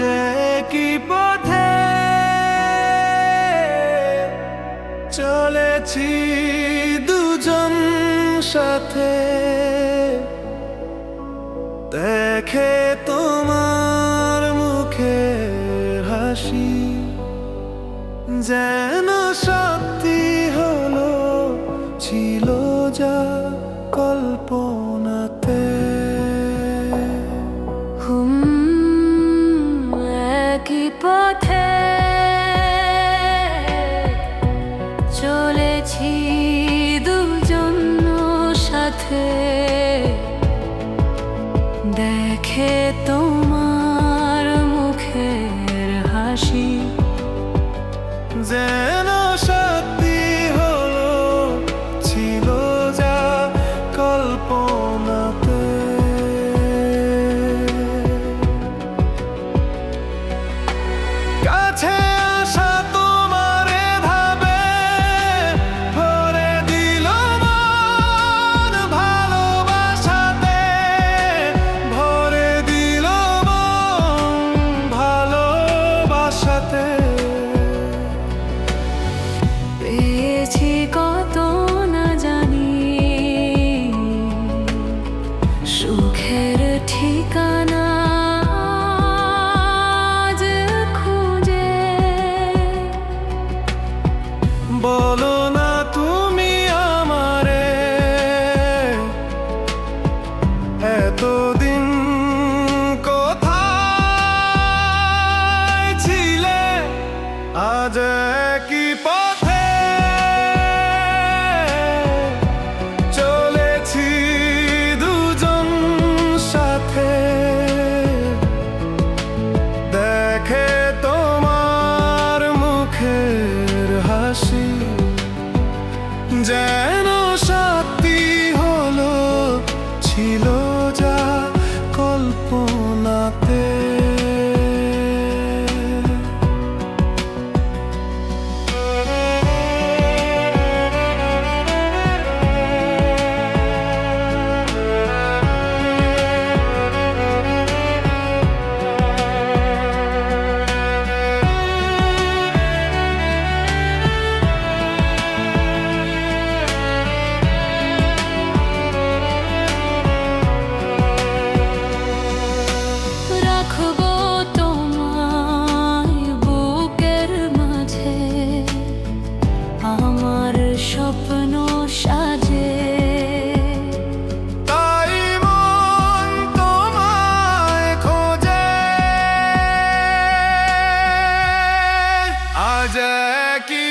একই পথে চলেছি দুজন সাথে। দেখে তোমার মুখের হাসি যেন সত্যি হলো, ছিল যা কল্পনাতে একই পথে চলেছি দুজন সাথে? te আজ কি যে কি